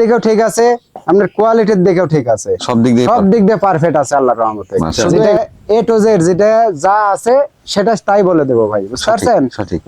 দিকেও ঠিক আছে আপনার কোয়ালিটির দেখেও ঠিক আছে। সব দিক দিয়ে সব দিক দিয়ে পারফেক্ট আছে আল্লাহর রহমতে। এ টু জেড যেটা যা আছে সেটা তাই বলে দেবো ভাই বুঝতে পারছেন?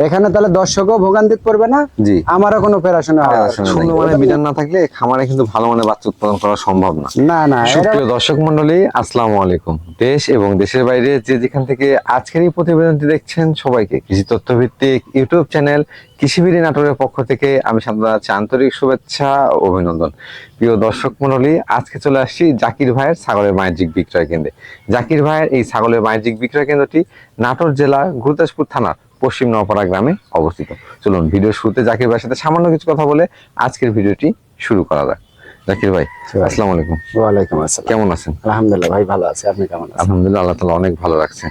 এখানে তাহলে দর্শকও ভোগান্তিত পড়বে না জি। আমারও কোনো পেরাশনে হবে সুন্দর মানে বিধান না থাকলে খামারে কিন্তু ভালো মানে বাচ্চা উৎপাদন করা সম্ভব না। না না সুপ্রিয় দর্শক মন্ডলী আসসালামু আলাইকুম। দেশ এবং দেশের বাইরে যে যেখান থেকে আজকের এই প্রতিবেদনটি দেখছেন সবাইকে কৃষি তথ্য ভিত্তিক ইউটিউব চ্যানেল কৃষিবিড়ি নাটোরের পক্ষ থেকে আমি সান্ত্বনা জানাচ্ছি আন্তরিক শুভেচ্ছা অভিনন্দন। প্রিয় দর্শক মন্ডলী আজকে চলে আসছি জাকির ভাইয়ের ছাগলের বাণিজ্যিক বিক্রয় কেন্দ্রে। জাকির ভাইয়ের এই ছাগলের বাণিজ্যিক বিক্রয় কেন্দ্রটি নাটোর জেলা গুরুদাসপুর থানার পশ্চিম নওপাড়া গ্রামে অবস্থিত। চলুন ভিডিও শুরুতে জাকির ভাইয়ের সাথে সামান্য কিছু কথা বলে আজকের ভিডিওটি শুরু করা যাক। জাকির ভাই। আসসালামু আলাইকুম। ওয়ালাইকুম আসসালাম। কেমন আছেন? আলহামদুলিল্লাহ ভাই ভালো আছে। আপনি কেমন আছেন? আলহামদুলিল্লাহ আল্লাহ তালা অনেক ভালো রাখছে।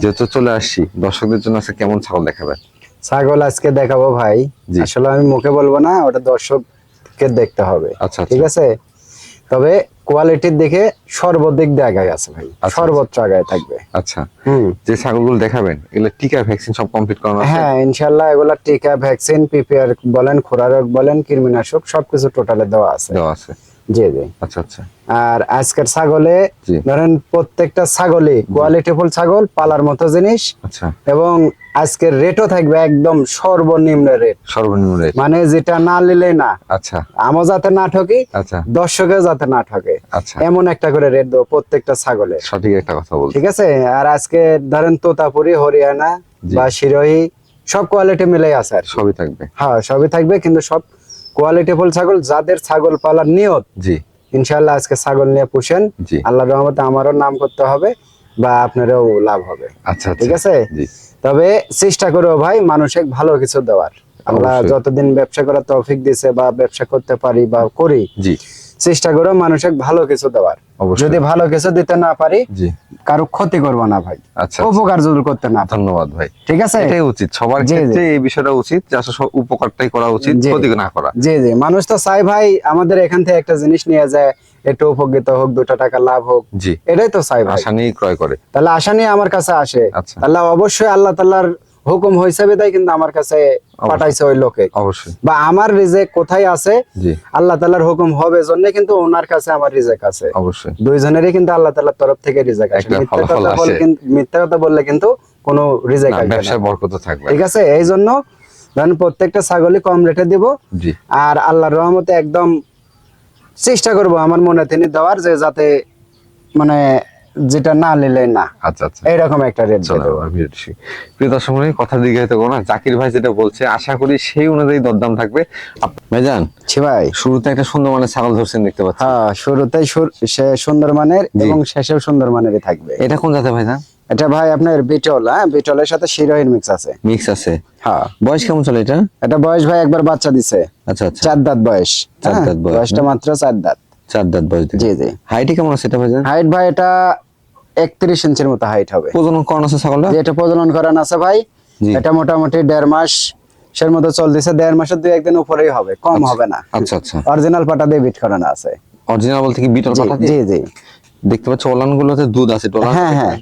যেহেতু চলে আসছি দর্শকদের জন্য আজকে কেমন ছাগল দেখাবেন ছাগল আজকে দেখাবো ভাই। আসলে আমি মুখে বলব না ওটা দর্শককে দেখতে হবে। আচ্ছা আচ্ছা। ঠিক আছে? তবে কোয়ালিটির দিকে সর্বদিক দিয়ে আগায় আছে ভাই। আচ্ছা। সর্বোচ্চ আগায় থাকবে। আচ্ছা। যে ছাগলগুলো দেখাবেন এগুলো টিকা ভ্যাকসিন সব কমপ্লিট করানো আছে? হ্যাঁ ইনশাল্লাহ এগুলা টিকা ভ্যাকসিন পিপিআর বলেন খোরা রোগ বলেন কৃমিনাশক সবকিছু টোটালে দেওয়া আছে। দেওয়া আছে। জি জি। আচ্ছা আচ্ছা। আর আজকের ছাগলে ধরেন প্রত্যেকটা ছাগলই কোয়ালিটিফুল ছাগল পালার মতো জিনিস আচ্ছা। এবং আজকের রেটও থাকবে একদম সর্বনিম্ন রেট সর্বনিম্ন রেট মানে যেটা না নিলে না। আচ্ছা। আমও যাতে না ঠকি আচ্ছা। দর্শকেও যাতে না ঠকে। আচ্ছা। এমন একটা করে রেট দেবো প্রত্যেকটা ছাগলের। সঠিক একটা কথা বলছি ঠিক আছে? আর আজকে ধরেন তোতাপুরি হরিয়ানা বা শিরোহী সব কোয়ালিটি মিলেই আছে আর সবই থাকবে। হ্যাঁ সবই থাকবে কিন্তু সব কোয়ালিটিফুল ছাগল যাদের ছাগল পালার নিয়ত জি। ইনশাল্লাহ আজকে ছাগল নিয়ে পুষেন। জি। আল্লাহর রহমতে আমারও নাম করতে হবে বা আপনারও লাভ হবে। আচ্ছা ঠিক আচ্ছা আছে? জি। তবে চেষ্টা করো ভাই মানুষে ভালো কিছু দেওয়ার। আমরা যতদিন ব্যবসা করার তৌফিক দিছে বা ব্যবসা করতে পারি বা করি জি। চেষ্টা করো মানুষে ভালো কিছু দেওয়ার। যদি ভালো কিছু দিতে না পারি কারও ক্ষতি করব না ভাই। আচ্ছা উপকার যদি করতে না ধন্যবাদ ভাই। ঠিক আছে? এটাই উচিত। সবার। ক্ষেত্রে এই বিষয়টা উচিত যে আসলে উপকারটাই করা উচিত ক্ষতি না করা। জি জি। মানুষ তো চাই ভাই আমাদের এখান থেকে একটা জিনিস নিয়ে যায় একটু উপকৃত হোক দুটো টাকা লাভ হোক। জি। এটাই তো চাই আশা নিয়েই ক্রয় করে। তাহলে আশা নিয়ে আমার কাছে আসে। আচ্ছা। আল্লাহ অবশ্যই আল্লাহ তাল্লাহর হুকুম হিসাবে তাই কিন্তু আমার কাছে পাঠাইছে ওই লোকে। অবশ্যই। বা আমার রিজেক কোথায় আছে আল্লাহ তাল্লাহর হুকুম হবে জন্য কিন্তু ওনার কাছে আমার রিজেক আছে। অবশ্যই। দুইজনেরই কিন্তু আল্লাহ তাল্লাহর তরফ থেকে রিজেক একটা মিথ্যা কথা বললে কিন্তু কোনো রিজেক আসবে বরকত থাকবে। ঠিক আছে? এই জন্য ধরেন প্রত্যেকটা ছাগলই কম রেটে দিব। আর আল্লাহর রহমতে একদম চেষ্টা করব আমার মনে তিনি দেওয়ার যে যাতে মানে যেটা না নিলে না। আচ্ছা আচ্ছা। এইরকম একটা রেট চলো এবার ভিডিওটি প্রিয় দর্শক মন্ডলী, কথা দিকে হয়তো না। জাকির ভাই যেটা বলছে আশা করি সেই অনুযায়ী দরদাম থাকবে। ভাইজান ছি ভাই। শুরুতে একটা সুন্দর মানে ছাগল ধরছেন দেখতে পাচ্ছি। হ্যাঁ শুরুতেই সুন্দর মানের এবং শেষেও সুন্দর মানেরই থাকবে। এটা কোন জাতে ভাইজান? এটা ভাই আপনার বিটল হ্যাঁ? বিটলের সাথে শিরোহির মিক্স আছে। মিক্স আছে? হ্যাঁ। বয়স কেমন চলে এটা? এটা বয়স ভাই একবার বাচ্চা দিছে। আচ্ছা আচ্ছা। চার দাঁত বয়স। চার হ্যাঁ, দাঁত বয়স, বয়সটা মাত্র চার দাঁত। চার দাঁত বয়স জি জি। হাইটে কেমন আছে এটা ভাইজান? হাইট ভাই এটা একত্রিশ ইঞ্চির মতো হাইট হবে। প্রজনন করানো আছে ছাগলটা? যেটা প্রজনন করান আছে ভাই। এটা মোটামুটি দেড় মাস সের মতো চলতেছে। দেড় মাসের দুই একদিন উপরেই হবে কম হবে না। আচ্ছা আচ্ছা। অরিজিনাল পাটা দিয়ে বিট করানো আছে। অরিজিনাল বলতে কি বিটল পাঠা জি জি। দেখতে পাচ্ছ দুধ আছে হ্যাঁ হ্যাঁ।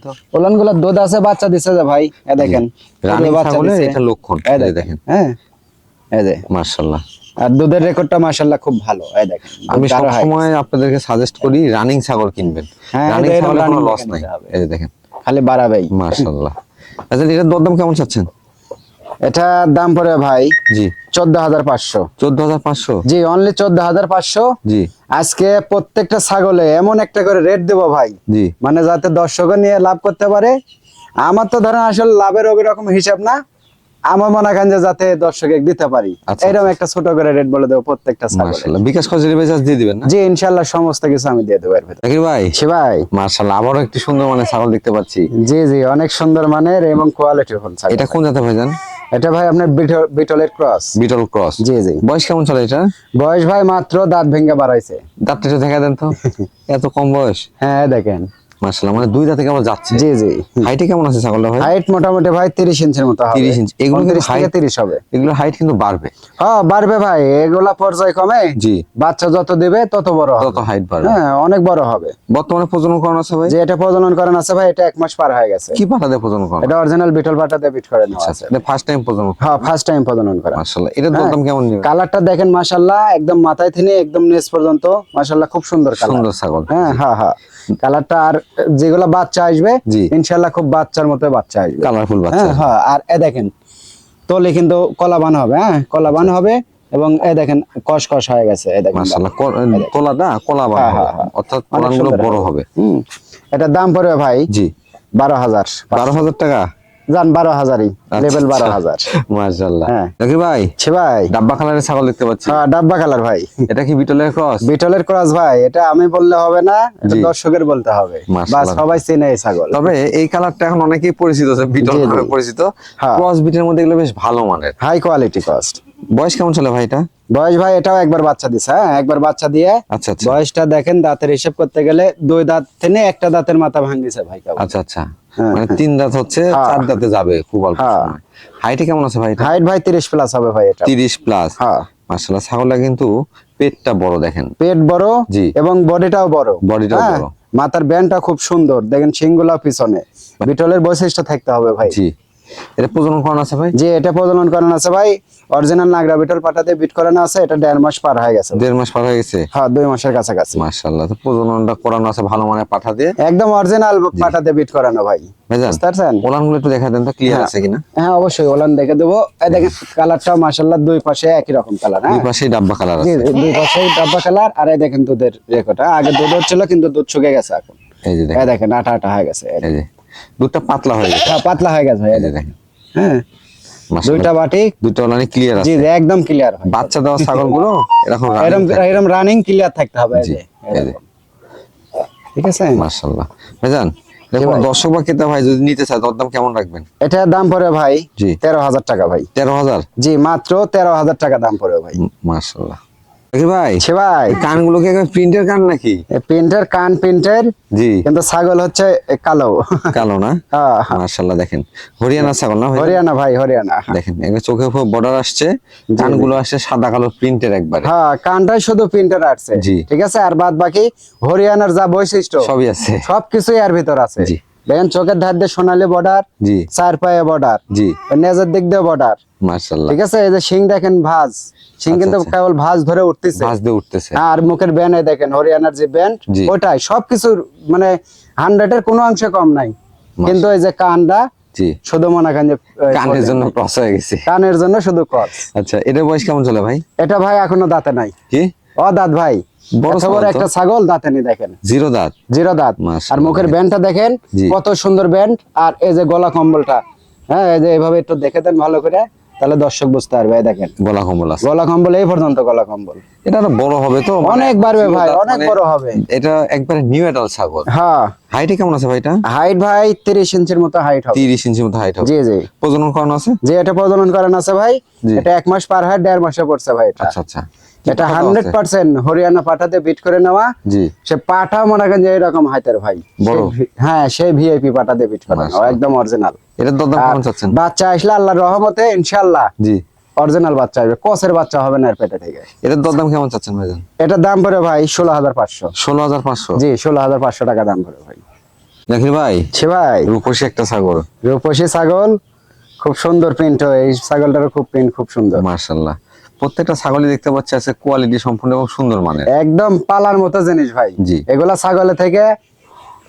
দুধ আছে বাচ্চা দিছে যে ভাই। এ দেখেন রানিং ছাগলের এটা লক্ষণ এই দেখেন হ্যাঁ এই যে মার্শাল্লাহ আর দুধের রেকর্ডটা মাশাআল্লাহ খুব ভালো এই দেখেন আমি সবসময় আপনাদেরকে সাজেস্ট করি রানিং ছাগল কিনবেন। হ্যাঁ, রানিং এটা কোনো লস নাই। এই দেখেন। খালি বাড়াবেই। মার্শাল্লাহ আচ্ছা এটার দরদাম কেমন চাচ্ছেন? এটা দাম পড়ে ভাই জি। চোদ্দ হাজার পাঁচশো। চোদ্দ হাজার পাঁচশো? জি অনলি চোদ্দ হাজার পাঁচশো। জি। আজকে প্রত্যেকটা ছাগলে এমন একটা করে রেট দেবো ভাই। জি। মানে যাতে দর্শকও নিয়ে লাভ করতে পারে। আমার তো ধরেন আসলে লাভের ওই রকম হিসাব না। আমার মনে করেন যে যাতে দর্শকে দিতে পারি। আচ্ছা, এরকম একটা ছোট করে রেট বলে দেবো প্রত্যেকটা ছাগলে। বিকাশ দিয়ে দিবেন জি ইনশাল্লাহ সমস্ত কিছু আমি দিয়ে দেবো এর ভিতরে। ভাই? সে ভাই। মার্শাল্লাহ আবারও একটি সুন্দর মানে ছাগল দেখতে পাচ্ছি। জি জি অনেক সুন্দর মানের এবং কোয়ালিটি ছাগল। এটা কোন জাতে ভাইজান এটা ভাই আপনার বিটল- বিটলের ক্রস। বিটল ক্রস। জি জি। বয়স কেমন চলে এটা? বয়স ভাই মাত্র দাঁত ভেঙে বাড়াইছে। দাঁতটা দেখা দেন তো। এত কম বয়স? হ্যাঁ দেখেন। মাশাআল্লাহ মানে দুই দাঁতে কেমন যাচ্ছে? জি জি। হাইটে কেমন আছে ছাগলটা ভাই? হাইট মোটামুটি ভাই তিরিশ ইঞ্চির মতো হবে। 30 ইঞ্চি। এগুলো কিন্তু 29 থেকে height- তিরিশ হবে। এগুলো হাইট কিন্তু বাড়বে। হ্যাঁ বাড়বে ভাই। এগুলা পর্যায়ক্রমে জি। বাচ্চা যত দিবে তত বড় হবে। তত হাইট বাড়বে। হ্যাঁ অনেক বড় হবে। বর্তমানে প্রজনন করানো আছে ভাই? যে এটা প্রজনন করেন আছে ভাই এটা এক মাস পার হয়ে গেছে। কি পাঠা দিয়ে প্রজনন করানো? এটা অরিজিনাল বিটল পাটাতে বিট করে নেওয়া আছে। এটা ফার্স্ট টাইম প্রজনন হ্যাঁ ফার্স্ট টাইম প্রজনন করা। মাশাআল্লাহ এটার দাম কেমন নেবে? কালারটা দেখেন মাশাল্লাহ একদম মাথায় থেকে একদম নেস পর্যন্ত। মাশাল্লাহ খুব সুন্দর কালার সুন্দর ছাগল। হ্যাঁ হ্যাঁ হ্যাঁ। কালারটা আর যেগুলো বাচ্চা আসবে ইনশাল্লাহ খুব বাচ্চার মতো বাচ্চা আসবে। কালারফুল বাচ্চা হ্যাঁ হ্যাঁ আর এ দেখেন তলে কিন্তু কলাবান হবে হ্যাঁ কলাবান হবে এবং এ দেখেন কষ হয়ে গেছে এ দেখেন কলাটা কলা হ্যাঁ। অর্থাৎ বড় হবে। হুম এটার দাম পড়বে ভাই জি। বারো হাজার। বারো হাজার টাকা? যান বারো হাজারই লেভেল বারো হাজার। মার্শাল্লাহ হ্যাঁ। জাকির ভাই? ছে ভাই। ডাব্বা কালারের ছাগল দেখতে পাচ্ছি। হ্যাঁ ডাব্বা কালার ভাই। এটা কি বিটলের ক্রস? বিটলের ক্রস ভাই এটা আমি বললে হবে না দর্শকের বলতে হবে। বাস সবাই চেনে এই ছাগল। তবে এই কালারটা এখন অনেকেই পরিচিত আছে বিটল পরিচিত। হ্যাঁ। ক্রস বিটের মধ্যে এগুলো বেশ ভালো মানের। হাই কোয়ালিটি কস্ট বয়স কেমন ছিল ভাই এটা? বয়স ভাই এটাও একবার বাচ্চা দিছে হ্যাঁ? একবার বাচ্চা দিয়ে আচ্ছা আচ্ছা। বয়সটা দেখেন দাঁতের হিসেব করতে গেলে দুই দাঁত থেকে একটা দাঁতের মাথা ভাঙিছে ভাই আচ্ছা আচ্ছা। হ্যাঁ, মানে তিন দাঁত হচ্ছে হ্যাঁ। চার দাঁতে যাবে খুব অল্প হ্যাঁ। হাইটে কেমন আছে ভাই হাইট ভাই তিরিশ প্লাস হবে ভাই এটা। তিরিশ প্লাস হ্যাঁ। ছাগলটা কিন্তু পেটটা বড় দেখেন। পেট বড় জি। এবং বডিটাও বড়। বডিটাও হ্যাঁ, বড়। মাথার ব্যান্ডটা খুব সুন্দর। দেখেন সিংগুলা পিছনে। বিটলের বৈশিষ্ট্য থাকতে হবে ভাই। জি। এটা প্রজনন করানো আছে ভাই? যে এটা প্রজনন করানো আছে ভাই। অরিজিনাল নাগরা বিটল পাটাতে বিট করানো আছে এটা দেড় মাস পার হয়ে গেছে। দেড় মাস পার হয়ে গেছে? হ্যাঁ দুই মাসের কাছাকাছি। তো প্রজননটা করানো আছে ভালো মানে পাঠা দিয়ে? একদম অরিজিনাল পাটাতে বিট করানো ভাই। বুঝতে পারছেন? একটু দেখা দেন তো ক্লিয়ার হ্যাঁ। আছে কিনা? হ্যাঁ অবশ্যই ওলান দেখে দেবো। এই দেখেন মাসাল্লাহ দুই পাশে একই রকম কালার দুই হ্যাঁ ডাব্বা কালার আছে। দুই পাশে ডাব্বা কালার। আর এই দেখেন দুধের আগে দুধ হচ্ছিল কিন্তু দুধ শুকে গেছে এখন। এই দেখেন। আটা আটা হয়ে গেছে। এই দুধটা পাতলা হয়ে গেছে। হ্যাঁ, পাতলা হয়ে গেছে ভাই দেখেন। হ্যাঁ দুইটা বাটি ওলানি ক্লিয়ার আছে। জি, একদম ক্লিয়ার বাচ্চা দেওয়া এরকম এরকম এরকম রানিং ক্লিয়ার থাকতে হবে জি। ঠিক আছে? মার্শাল্লাহ ভাইজান দেখুন। দর্শক বা ক্রেতা ভাই যদি নিতে চায় দরদাম কেমন রাখবেন? এটার দাম পড়ে ভাই জি। তেরো হাজার টাকা ভাই। তেরো হাজার? জি মাত্র তেরো হাজার টাকা দাম পড়ে ভাই। মার্শাল্লাহ দেখি ভাই? সে ভাই। কানগুলো কি প্রিন্টের কান নাকি? প্রিন্টের কান প্রিন্টের জি। কিন্তু ছাগল হচ্ছে কালো। কালো না। দেখেন। হরিয়ানা ছাগল না ভাই? হরিয়ানা ভাই হরিয়ানা। দেখেন চোখে উপর বর্ডার আসছে কানগুলো আসছে সাদা কালো প্রিন্টের একবারে। হ্যাঁ কানটাই শুধু প্রিন্টার আসছে। জি। ঠিক আছে আর বাদ বাকি হরিয়ানার যা বৈশিষ্ট্য সবই আছে। সবকিছুই এর ভিতর আছে। জি। দেখেন চোখের ধার দিয়ে সোনালী বর্ডার জি। চার পায়ে বর্ডার জি। নেজের দিক দিয়ে বর্ডার ঠিক আছে? এই যে শিং দেখেন ভাজ। শিং আচ্ছা, কিন্তু আচ্ছা। কেবল ভাজ ধরে উঠতেছে। ভাঁজ দিয়ে উঠতেছে। আর মুখের ব্যান্ড দেখেন হরিয়ানার যে ব্যান্ড। ওটাই। সবকিছুর মানে হান্ড্রেডের কোনো অংশে কম নাই। কিন্তু এই যে কানটা জি। শুধু মনে করেন যে কানের জন্য ক্রস হয়ে গেছে। কানের জন্য শুধু কস আচ্ছা এটার বয়স কেমন চলে ভাই? এটা ভাই এখনও দাঁতে নাই। কি? ও দাঁত ভাই। বড়। একটা ছাগল দাঁতে দেখেন। জিরো দাঁত। জিরো দাঁত। আর মুখের ব্যান্ডটা দেখেন কত সুন্দর ব্যান্ড। আর এই যে গলা কম্বলটা হ্যাঁ এই যে এভাবে একটু দেখে দেন ভালো করে তাহলে দর্শক বুঝতে পারবে দেখেন। গলা কম্বল আছে। গলা কম্বল এই পর্যন্ত গলা কম্বল। এটা বড় হবে তো মানে অনেক বাড়বে ভাই অনেক মানে বড় হবে। এটা একবারে নিউ এডাল ছাগল। হ্যাঁ। হাইটে কেমন আছে ভাইটা? হাইট ভাই তিরিশ ইঞ্চির মতো হাইট হবে। তিরিশ ইঞ্চির মতো হাইট হবে। জি জি। প্রজনন করানো আছে? যে এটা প্রজনন করেন আছে ভাই। এটা এক মাস পার হয় দেড় মাসে পড়ছে ভাই এটা। আচ্ছা আচ্ছা। এটা হান্ড্রেড পার্সেন্ট হরিয়ানা পাঠাতে বিট করে নেওয়া। জি। সে পাঠা মনে করেন যে এরকম হাইতের ভাই। হ্যাঁ সেই ভিআইপি পাঠাতে বিট করে নেওয়া একদম অরিজিনাল এটার দরদাম কেমন চাচ্ছেন? বাচ্চা আসলে আল্লাহর রহমতে ইনশাআল্লাহ। জি। অরিজিনাল বাচ্চা আসবে। কসের বাচ্চা হবে না এর পেটে থেকে। এটার দরদাম কেমন চাচ্ছেন ভাইজান? এটার দাম পড়ে ভাই ষোলো হাজার পাঁচশো। ষোলো হাজার পাঁচশো? জি ষোলো হাজার পাঁচশো টাকা দাম পড়ে ভাই। জাকির ভাই সে ভাই। রূপসী একটা ছাগল। রূপসী ছাগল খুব সুন্দর প্রিন্ট এই ছাগলটারও খুব প্রিন্ট খুব সুন্দর। মার্শাল্লাহ প্রত্যেকটা ছাগলই দেখতে পাচ্ছি আছে কোয়ালিটি সম্পূর্ণ এবং সুন্দর মানের। একদম পালার মতো জিনিস ভাই। জি। এগুলা ছাগলে থেকে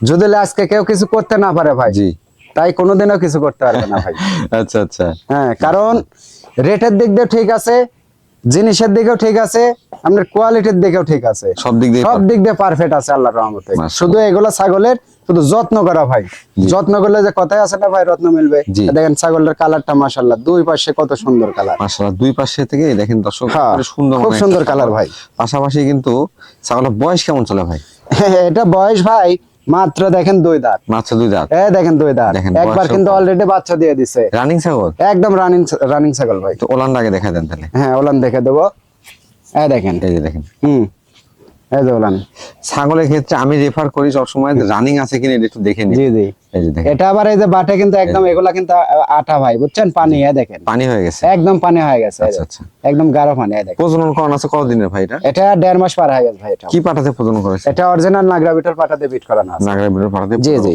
যদি আজকে কেউ কিছু করতে না পারে ভাই জি। তাই কোনোদিনও কিছু করতে পারবে না ভাই। আচ্ছা আচ্ছা। হ্যাঁ কারণ রেটের দিক দিয়ে ঠিক আছে জিনিসের দিকেও ঠিক আছে আপনার কোয়ালিটির দিকেও ঠিক আছে। সব দিক দিয়ে সব দিক দিয়ে পারফেক্ট আছে আল্লাহর রহমতে। শুধু এগুলো ছাগলের শুধু যত্ন করা ভাই। যত্ন করলে যে কথাই আছে না ভাই রত্ন মিলবে। দেখেন ছাগলের কালারটা মাশাল্লাহ দুই পাশে কত সুন্দর কালার। মার্শাল্লাহ দুই পাশে থেকে দেখেন দর্শক হ্যাঁ, সুন্দর খুব সুন্দর কালার। ভাই। পাশাপাশি কিন্তু ছাগলের বয়স কেমন চলে ভাই? এটা বয়স ভাই মাত্র দেখেন দুই দাঁত। মাত্র দুই দাঁত। এ দেখেন দুই দাঁত। দেখেন, একবার কিন্তু অলরেডি বাচ্চা দিয়ে দিছে। রানিং ছাগল? একদম রানিং রানিং ছাগল ভাই। তো ওলান আগে দেখা দেন তাহলে। হ্যাঁ ওলান দেখে দেবো। হ্যাঁ দেখেন। এই যে দেখেন। হুম। ছাগলের ক্ষেত্রে আমি রেফার করি সবসময় রানিং আছে কিনা এটা একটু দেখে নিই জি এটা আবার এই যে বাটে কিন্তু একদম এগুলা কিন্তু আটা ভাই বুঝছেন? পানি হ্যাঁ দেখেন। পানি হয়ে গেছে। একদম পানি হয়ে গেছে আচ্ছা আচ্ছা। একদম গাঢ় পানি দেখেন। প্রজনন করান আছে কতদিনের ভাই এটা? এটা দেড় মাস পার হয়ে গেছে ভাই এটা। কি পাঠাতে প্রজনন করেছে এটা অরিজিনাল নাগরা বিটল পাটাতে বিট করানো আছে। নাগরা বিড়ের পাঠাতে জি, জি।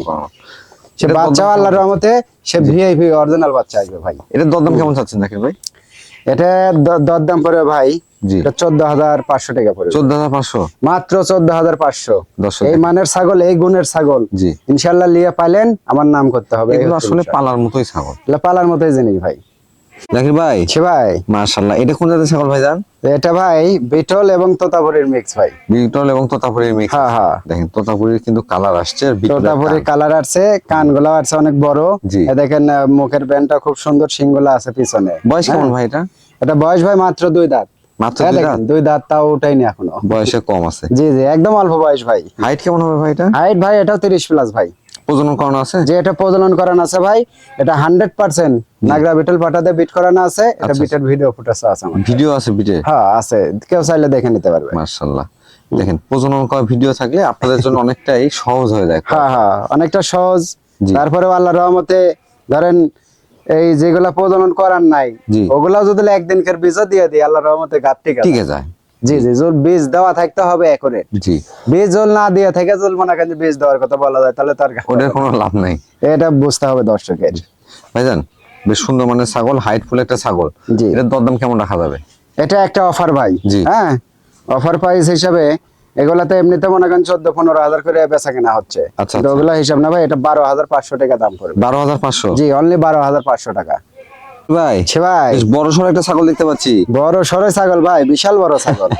সে বাচ্চা আল্লাহর রহমতে সে ভিআইপি অরিজিনাল বাচ্চা আসবে ভাই। এটার দরদাম কেমন চাচ্ছেন জাকির ভাই? এটা দরদাম পড়বে ভাই এটা চোদ্দ হাজার পাঁচশো টাকা পড়বে। চোদ্দ হাজার পাঁচশো? মাত্র চোদ্দ হাজার পাঁচশো। দর্শক এই মানের ছাগল এই গুণের ছাগল জি। ইনশাল্লাহ লিয়ে পাইলেন আমার নাম করতে হবে। এই এগুলো হচ্ছে আসলে পালার মতোই ছাগল। পালার মতোই জিনিস ভাই। জাকির ভাই? সে ভাই। মার্শাল্লাহ এটা কোন জাতের ছাগল ভাই জান? এটা ভাই বিটল এবং তোতাপুরির মিক্স ভাই। বিটল এবং তোতাপুরির মিক্স হ্যাঁ হ্যাঁ। দেখেন তোতাপুরির কিন্তু কালার আসছে আর কান। কালার আসছে কানগুলো আসছে অনেক বড়। দেখেন মুখের ব্যান্ডটা খুব সুন্দর সিংগুলা আছে পিছনে। বয়স কেমন হ্যাঁ। ভাই এটা? এটা বয়স ভাই মাত্র দুই দাঁত। মাত্র হ্যাঁ দুই দাঁত? তাও উঠাইনি এখনও। বয়সে কম আছে। জি জি একদম অল্প বয়স ভাই। হাইট কেমন হবে ভাই এটা? হাইট ভাই এটাও তিরিশ প্লাস ভাই। প্রজনন করানো আছে? যে এটা প্রজনন করানো আছে ভাই। এটা হান্ড্রেড পার্সেন্ট নাগরা বিটল পাটাতে বিট করানো আছে। এটা আচ্ছা। বিটের ভিডিও ফুটেজ আছে আমার ভিডিও আছে বিটে হ্যাঁ আছে। কেউ চাইলে দেখে নিতে পারবে। মার্শাল্লাহ দেখেন প্রজনন করা ভিডিও থাকলে আপনাদের জন্য অনেকটাই সহজ হয়ে যায়। হ্যাঁ হ্যাঁ অনেকটা সহজ। তারপরে আল্লাহ রহমতে ধরেন এই যেগুলা প্রজনন করার নাই ওগুলা যদি একদিনকার বীজও দিয়ে দিই আল্লাহ রহমতে আছে ঠিক আছে। জি জি জোর বীজ দেওয়া থাকতে হবে একরে। জি। বীজ জল না দিয়ে থেকে জল মনে করেন বীজ দেওয়ার কথা বলা যায় তাহলে তার ওটার কোনো লাভ নাই। এটা বুঝতে হবে দর্শকের। ভাইজান বেশ সুন্দর মানের ছাগল হাইট ফুল একটা ছাগল। জি। এটার দরদাম কেমন রাখা যাবে? এটা একটা অফার ভাই। জি। হ্যাঁ অফার প্রাইস হিসাবে এগুলাতে এমনিতে মনে করেন চোদ্দ পনেরো হাজার করে বেচা কেনা হচ্ছে। আচ্ছা, আচ্ছা। ওগুলা হিসাব না ভাই এটা বারো হাজার পাঁচশো টাকা দাম পড়বে। বারো হাজার পাঁচশো? জি অনলি বারো হাজার পাঁচশো টাকা। ভাই সে ভাই। বড় সড়ো একটা ছাগল দেখতে পাচ্ছি। বড় সরে ছাগল ভাই বিশাল বড় ছাগল।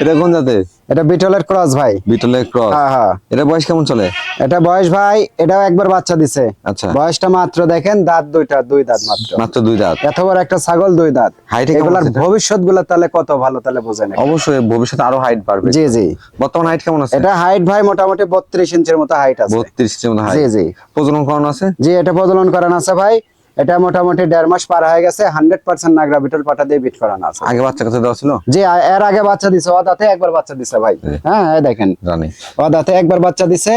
এটা কোন জাতে এটা বিটলের ক্রস ভাই। বিটলের ক্রস। হ্যাঁ হ্যাঁ। এটা বয়স কেমন চলে? এটা বয়স ভাই এটাও একবার বাচ্চা দিছে। আচ্ছা। বয়সটা মাত্র দেখেন দাঁত দুইটা দুই দাঁত মাত্র। মাত্র দুই দাঁত। এত বড় একটা ছাগল দুই দাঁত। হাইটে এগুলার ভবিষ্যৎ গুলা তাহলে কত ভালো তাহলে বোঝেন অবশ্যই ভবিষ্যতে আরও হাইট বাড়বে। জি জি। বর্তমান হাইট কেমন আছে? এটা হাইট ভাই মোটামুটি বত্রিশ ইঞ্চির মতো হাইট আছে। বত্রিশ জি হাইট জি। প্রজনন করানো আছে? জি এটা প্রজনন করানো আছে ভাই। এটা মোটামুটি দেড় মাস পার হয়ে গেছে হান্ড্রেড পার্সেন্ট নাগরা বিটল পাটা দিয়ে বিট করানো আছে। আগে বাচ্চা কাছে দেওয়া ছিল? জি এর আগে বাচ্চা দিছে ও দাঁতে একবার বাচ্চা দিছে ভাই। হ্যাঁ দেখেন। জানি। ও দাঁতে একবার বাচ্চা দিছে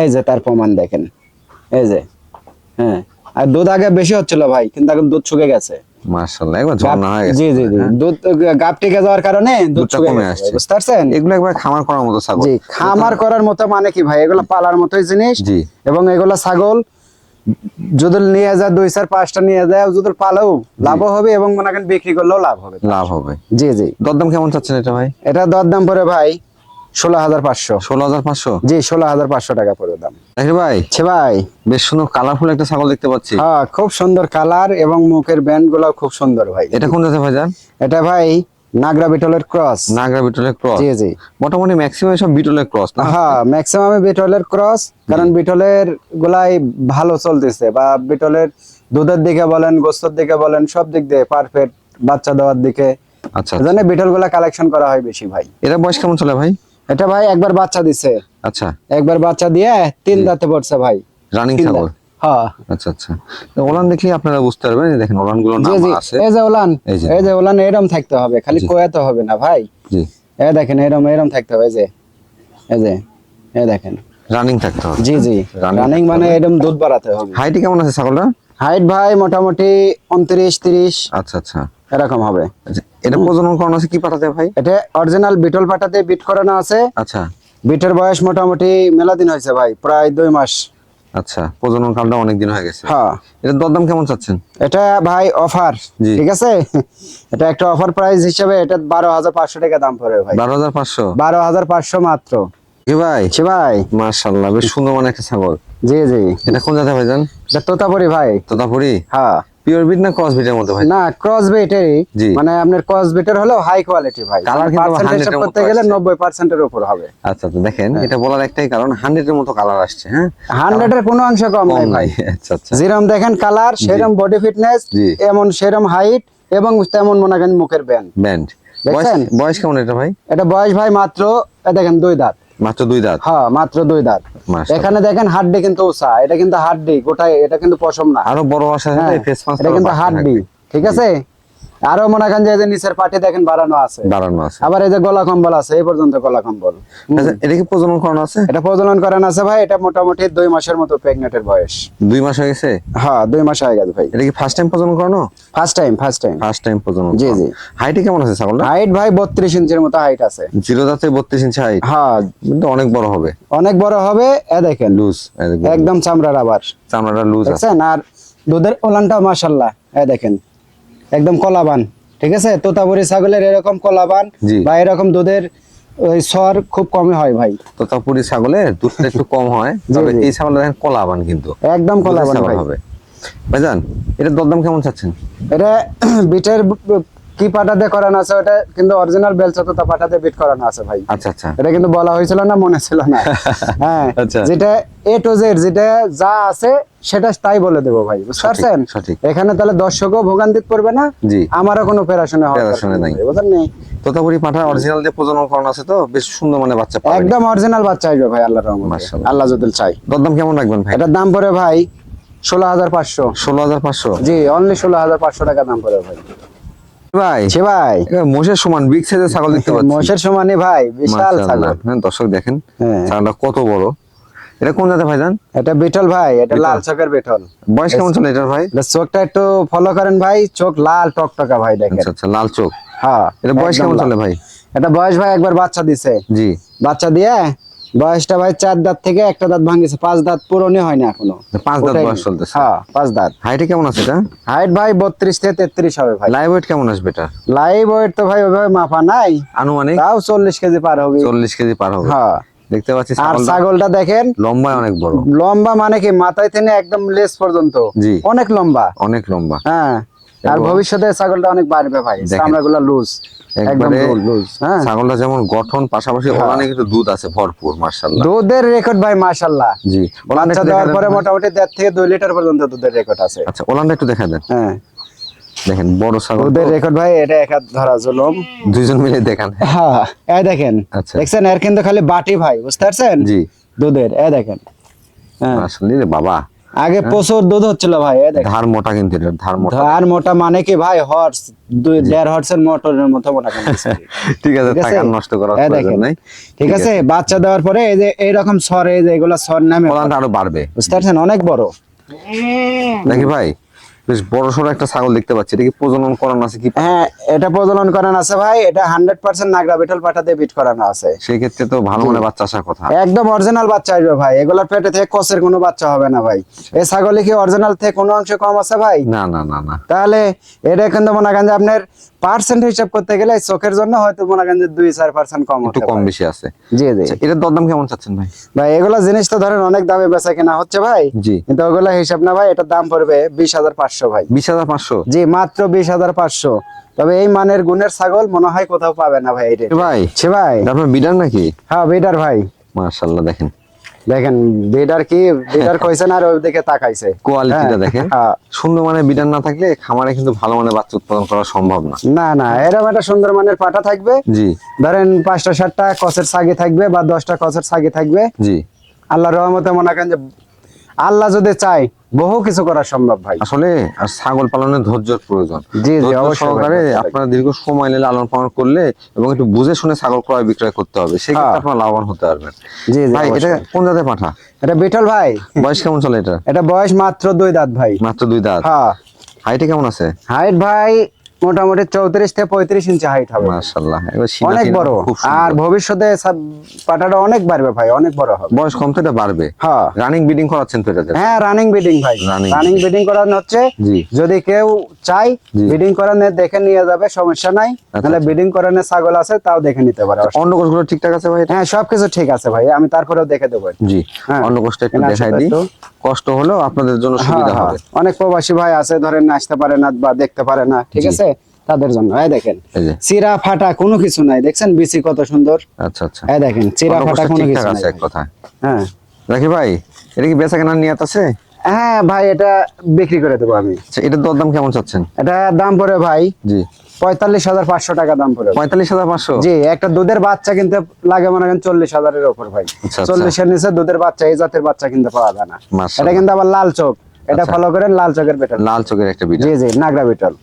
এই যে তার প্রমাণ দেখেন। এই যে হ্যাঁ। আর দুধ আগে বেশি হচ্ছিল ভাই কিন্তু এখন দুধ শুকে গেছে। মার্শাল্লাহ একবার ঝর্ণা হয়ে গেছে জি জি জি। হ্যাঁ। দুধ গাপ টিকে যাওয়ার কারণে দুধ কমে আসছে। বুঝতে পারছেন? এগুলো একবার খামার করার মতো ছাগল। জি খামার করার মতো মানে কি ভাই? এগুলো পালার মতোই জিনিস জি। এবং এগুলো ছাগল যদি নিয়ে যায় দুই চার পাঁচটা নিয়ে যায় যদি পালেও লাভও হবে এবং মনে করেন বিক্রি করলেও লাভ হবে। লাভ হবে। জি জি। দরদাম কেমন চাচ্ছেন এটা ভাই? এটা দর দাম পড়ে ভাই ষোলো হাজার পাঁচশো। ষোলো হাজার পাঁচশো? জি ষোলো হাজার পাঁচশো টাকা পড়বে দাম। দেখি ভাই? ছে ভাই। বেশ সুন্দর কালারফুল একটা ছাগল দেখতে পাচ্ছি। হ্যাঁ খুব সুন্দর কালার এবং মুখের ব্যান্ডগুলো খুব সুন্দর ভাই। এটা কোন জাতের ভাই এটা ভাই নাগরা বিটলের ক্রস। নাগরা বিটলের ক্রস। জি জি। মোটামুটি ম্যাক্সিমাম সব বিটলের ক্রস না? হ্যাঁ ম্যাক্সিমাম বিটলের ক্রস কারণ বিটলের গুলাই ভালো চলতেছে বা বিটলের দুধের দিকে বলেন গোস্তর দিকে বলেন সব দিক দিয়ে পারফেক্ট বাচ্চা দেওয়ার দিকে। আচ্ছা এজন্য বিটলগুলা কালেকশন করা হয় বেশি ভাই। এটা বয়স কেমন চলে ভাই? এটা ভাই একবার বাচ্চা দিছে। আচ্ছা। একবার বাচ্চা দিয়ে তিন দাঁতে পড়ছে ভাই। রানিং ছাগল। হ্যাঁ। আচ্ছা আচ্ছা। ওলান দেখলে আপনারা বুঝতে পারবেন দেখেন ওলানগুলো নাম আছে। এই যে ওলান এই যে। ওলান এরম থাকতে হবে খালি কোয়াতে হবে না ভাই। জি। এই দেখেন এরম এরম থাকতে হবে এই যে। এই যে এই দেখেন। রানিং থাকতে হবে। জি জি। রানিং মানে এরম দুধ বাড়াতে হবে। হাইটে কেমন আছে ছাগলটা হাইট ভাই মোটামুটি উনত্রিশ তিরিশ। আচ্ছা আচ্ছা। এরকম হবে। আচ্ছা এটা প্রজনন করানো আছে কি পাঠাতে ভাই? এটা অরিজিনাল বিটল পাটাতে বিট করানো আছে। আচ্ছা। বিটের বয়স মোটামুটি মেলা দিন হয়েছে ভাই প্রায় দুই মাস। আচ্ছা প্রজনন কালটা অনেক দিন হয়ে গেছে। হ্যাঁ। এটা দরদাম কেমন চাচ্ছেন? এটা ভাই অফার ঠিক আছে? এটা একটা অফার প্রাইস হিসেবে এটা বারো হাজার পাঁচশো টাকা দাম পড়বে ভাই। বারো হাজার পাঁচশো? বারো হাজার পাঁচশো মাত্র। জি ভাই? জি ভাই। মাশাআল্লাহ বেশ সুন্দর মানে একটা ছাগল। জি জি। এটা কোন ভাই ভাইজান? এটা তোতাপুরি ভাই। তোতাপুরি? হ্যাঁ। পিওর বিট না ক্রস বিটের মধ্যে ভাই? না ক্রস বিটেরই মানে আপনার ক্রস বিটের হলেও হাই কোয়ালিটি ভাই। কিন্তু হিসাব করতে গেলে আসছে। নব্বই পার্সেন্টের উপর হবে। আচ্ছা আচ্ছা দেখেন এটা বলার একটাই কারণ হান্ড্রেডের মতো কালার আসছে হ্যাঁ? হান্ড্রেড এর কোনো অংশ কম নাই ভাই। আচ্ছা আচ্ছা। যেরকম দেখেন কালার সেরকম বডি ফিটনেস এমন সেরকম হাইট এবং তেমন মনে করেন মুখের ব্যান্ড ব্যান্ড বয়স কেমন এটা ভাই? এটা বয়স ভাই মাত্র দেখেন দুই দাঁত। মাত্র দুই দাঁত? হ্যাঁ মাত্র দুই দাঁত। এখানে দেখেন হাড্ডি কিন্তু উষা এটা কিন্তু হাড্ডি গোটাই এটা কিন্তু পশম না। আরও বড় আসার হ্যাঁ, এটা কিন্তু হাড্ডি ঠিক আছে? আরও মনে করেন যে নিচের পাটি দেখেন বাড়ানো আছে। দাঁড়ানো আছে। আবার এই যে গলা কম্বল আছে এই পর্যন্ত গলা কম্বল। আচ্ছা, এটা কি প্রজনন করানো আছে? এটা প্রজনন করেন আছে ভাই এটা মোটামুটি দুই মাসের মতো প্রেগনেন্টের বয়স। দুই মাস হয়ে গেছে? হ্যাঁ দুই মাস হয়ে গেছে ভাই। এটা কি ফার্স্ট টাইম প্রজনন করানো? First time first time first time প্রজনন জি, জি। হাইটে কেমন আছে ছাগলটা? হাইট ভাই বত্রিশ ইঞ্চির মতো হাইট আছে। জিরো দাঁতে বত্রিশ ইঞ্চি হাইট হ্যাঁ। কিন্তু অনেক বড় হবে। অনেক বড় হবে এ দেখেন। লুজ একদম চামড়ার আবার। চামড়াটা লুজ আছে। দেখছেন? আর দুধের ওলানটা মাশাল্লাহ এ দেখেন। একদম কলাবান ঠিক আছে? তোতাপুরি ছাগলের এরকম কলাবান বা এরকম দুধের ওই সর খুব কমই হয় ভাই। তোতাপুরি ছাগলের দুধটা একটু কম হয় তবে এই দেখেন কলাবান কিন্তু। একদম কলাবান হবে। ভাইজান এটা দরদাম কেমন চাচ্ছেন? এটা বিটের কি পাটাতে করানো আছে ওটা কিন্তু অরিজিনাল বেলচা তোতা পাটাতে বিট করানো আছে ভাই। আচ্ছা আচ্ছা। এটা কিন্তু বলা হয়েছিল না মনে ছিল না। হ্যাঁ আচ্ছা। যেটা এ টু জেড যেটা যা আছে সেটা তাই বলে দেবো ভাই বুঝতে পারছেন। এখানে তাহলে দর্শকও ভোগান্তিত পড়বে না? জি। আমারও কোনো প্যারাশনে নাই। বুঝলেন? তোতাপুরি পাঠা অরিজিনাল যে প্রজনন করানো আছে তো বেশ সুন্দর মানে বাচ্চা একদম অরিজিনাল বাচ্চা আসবে ভাই আল্লাহর রহমতে। আল্লাহ যদি চাই। দরদাম কেমন রাখবেন ভাই? এটার দাম পড়ে ভাই ষোলো হাজার পাঁচশো। ষোলো হাজার পাঁচশো? জি অনলি ষোলো হাজার পাঁচশো টাকা দাম পড়ে ভাই। ভাই সে ভাই। মোষের সমান বিগ সাইজের ছাগল দেখতে পাচ্ছি। মোষের সমানই ভাই বিশাল। ছাগল। হ্যাঁ, দর্শক দেখেন হ্যাঁ। ছাগলটা কত বড়? এটা কোন জাতের ভাইজান এটা বেটল ভাই এটা লাল চোখের বিটল। বয়স কেমন চলে এটার ভাই? এটা চোখটা একটু ফলো করেন ভাই চোখ লাল টকটকা ভাই দেখেন। আচ্ছা আচ্ছা লাল চোখ। হ্যাঁ এটা বয়স কেমন চলে ভাই? এটা বয়স ভাই একবার বাচ্চা দিছে। জি। বাচ্চা দিয়ে বয়সটা ভাই চার দাঁত থেকে একটা দাঁত ভাঙিছে পাঁচ দাঁত পূরণই হয়নি এখনও। পাঁচ দাঁত বয়স। চলতেছে। হ্যাঁ পাঁচ দাঁত। হাইটে কেমন আছে এটা? হাইট ভাই বত্রিশ থেকে তেত্রিশ হবে ভাই। লাইভ ওয়েট কেমন আসবে এটা? লাইভ ওয়েট তো ভাই ওইভাবে মাপা নাই। আনুমানিক? তাও চল্লিশ কেজি পার হবে। চল্লিশ কেজি পার হবে। হ্যাঁ। দেখতে পাচ্ছি আর ছাগলটা দেখেন। লম্বায় অনেক বড়। লম্বা মানে কি মাথায় থেকে একদম লেস পর্যন্ত। জি। অনেক লম্বা। অনেক লম্বা। হ্যাঁ। আর ভবিষ্যতে ছাগলটা অনেক বাড়বে ভাই। চামড়াগুলো লুজ একবারে হ্যাঁ। ছাগলটা যেমন গঠন পাশাপাশি হ্যাঁ। ওলানে কিন্তু দুধ আছে ভরপুর দুধের রেকর্ড ভাই জি। ওলানটা দেওয়ার পরে মোটামুটি দেড় থেকে দুই লিটার পর্যন্ত দুধের রেকর্ড আছে। আচ্ছা ওলানটা একটু দেখা দেন হ্যাঁ। দেখেন বড় ছাগল তো। রেকর্ড ভাই এটা এক ধরা জুলুম। দুইজন মিলে দেখান। হ্যাঁ এই দেখেন আচ্ছা। দেখছেন এর কিন্তু খালি বাটি ভাই বুঝতে পারছেন? জি। দুধের এই দেখেন। হ্যাঁ। আসলে রে বাবা। আগে প্রচুর দুধ হচ্ছিল ভাই এই দেখেন। ধার মোটা কিন্তু ধার মোটা। ধার মোটা মানে কি ভাই হর্স দুই দেড় হর্সের মোটরের মতো মোটা ঠিক আছে টাকা নষ্ট করার প্রয়োজন নাই। ঠিক আছে বাচ্চা দেওয়ার পরে এই যে এইরকম সর এই যে এগুলা সর নামে আরও বাড়বে। বুঝতে পারছেন? অনেক বড়। নাকি ভাই? বেশ বড় সড়ো একটা ছাগল দেখতে পাচ্ছি। এটা কি প্রজনন করানো আছে কি? হ্যাঁ এটা প্রজনন করানো আছে ভাই। এটা হান্ড্রেড পার্সেন্ট নাগরা বিটল দিয়ে বিট করানো আছে। সেই ক্ষেত্রে তো ভালো মানে বাচ্চা আসার কথা। একদম অরিজিনাল বাচ্চা আসবে ভাই। এগুলোর পেটে থেকে কষের কোনো বাচ্চা হবে না ভাই। এই ছাগলে কি অরিজিনাল থেকে কোনো অংশ কম আছে ভাই? না না না না। তাহলে এটা কিন্তু মনে করেন যে আপনার পার্সেন্ট হিসাব করতে গেলে চোখের জন্য হয়তো মনে করেন যে দুই চার পার্সেন্ট কম একটু কম বেশি আছে। জি জি। আচ্ছা, এটার দরদাম কেমন চাচ্ছেন ভাই? ভাই এগুলো জিনিস তো ধরেন অনেক দামে বেচা কেনা হচ্ছে ভাই। জি। কিন্তু ওগুলো হিসাব না ভাই এটার দাম পড়বে বিশ হাজার পাঁচশো ভাই। বিশ হাজার পাঁচশো? জি মাত্র বিশ হাজার পাঁচশো। তবে এই মানের গুণের ছাগল মনে হয় কোথাও পাবে না ভাই এটা ভাই ছি ভাই। আপনার বিডার নাকি? হ্যাঁ বিডার ভাই। মার্শাল্লাহ দেখেন। দেখেন বিডার কি? বিডার কইছেন আর ওই দিকে তাকাইছে। কোয়ালিটিটা হ্যাঁ, দেখেন। হ্যাঁ। সুন্দর মানে বিডার না থাকলে খামারে কিন্তু ভালো মানের বাচ্চা উৎপাদন করা সম্ভব না। না না এরকম একটা সুন্দর মানের পাটা থাকবে। জি। ধরেন পাঁচটা সাতটা কচের সাগি থাকবে বা দশটা কচের সাগি থাকবে। জি। আল্লাহ রহমতে মনে করেন যে আল্লাহ যদি চাই বহু কিছু করা সম্ভব ভাই। আসলে ছাগল পালনের ধৈর্যের প্রয়োজন। জি, জি, অবশ্যই সহকারে আপনারা দীর্ঘ সময় নিয়ে লালন পালন করলে এবং একটু বুঝে শুনে ছাগল ক্রয় বিক্রয় করতে হবে সে ক্ষেত্রে আপনারা লাভবান হতে পারবেন। জি জি ভাই এটা কোন জাতের পাঠা? এটা বিটল ভাই। বয়স কেমন চলে এটা? এটা বয়স মাত্র দুই দাঁত ভাই। মাত্র দুই দাঁত? হ্যাঁ। হাইট কেমন আছে? হাইট ভাই মোটামুটি চৌত্রিশ থেকে পঁয়ত্রিশ ইঞ্চি হাইট হবে। অনেক বড়। আর ভবিষ্যতে পাটাটা অনেক বাড়বে ভাই অনেক বড় হবে। বয়স কম তো এটা বাড়বে। হ্যাঁ। রানিং বিডিং করাচ্ছেন তো হ্যাঁ রানিং বিডিং ভাই। রানিং বিডিং করানো হচ্ছে। যদি কেউ চাই বিডিং করানো দেখে নিয়ে যাবে সমস্যা নাই। আচ্ছা, তাহলে বিডিং করানোর ছাগল আছে তাও দেখে নিতে পারে। অন্ডকোষগুলো ঠিকঠাক আছে ভাই হ্যাঁ সবকিছু ঠিক আছে ভাই আমি তারপরেও দেখে দেবো জি হ্যাঁ। অন্ডকোষটা একটু দেখাই দিই। কষ্ট হলো আপনাদের জন্য সুবিধা হ্যাঁ, হবে। হ্যাঁ। অনেক প্রবাসী ভাই আছে ধরেন আসতে পারে না বা দেখতে পারে না ঠিক আছে? তাদের জন্য। এই দেখেন চিরা ফাটা কোনো কিছু নাই। দেখছেন বিসি কত সুন্দর? আচ্ছা আচ্ছা। এই দেখেন চিরা ফাটা কোনো কিছু নাই। এক কথা হ্যাঁ। রাখি ভাই এটা কি বেচা কেনার নিয়ত আছে? হ্যাঁ ভাই এটা বিক্রি করে দেবো আমি। আচ্ছা এটার দরদাম কেমন চাচ্ছেন? এটা দাম পড়ে ভাই জি। পঁয়তাল্লিশ হাজার পাঁচশো টাকা দাম পড়ে। পঁয়তাল্লিশ হাজার পাঁচশো? জি একটা দুধের বাচ্চা কিনতে লাগে মনে করেন চল্লিশ হাজারের ওপর ভাই। আচ্ছা, আচ্ছা। চল্লিশের নিচে দুধের বাচ্চা এই জাতের বাচ্চা কিনতে পাওয়া যায় না। এটা কিন্তু আবার লাল চোখ। এটা। ফলো করেন লাল চোখের বেটার। লাল চোখের একটা জি জি নাগরা বিটল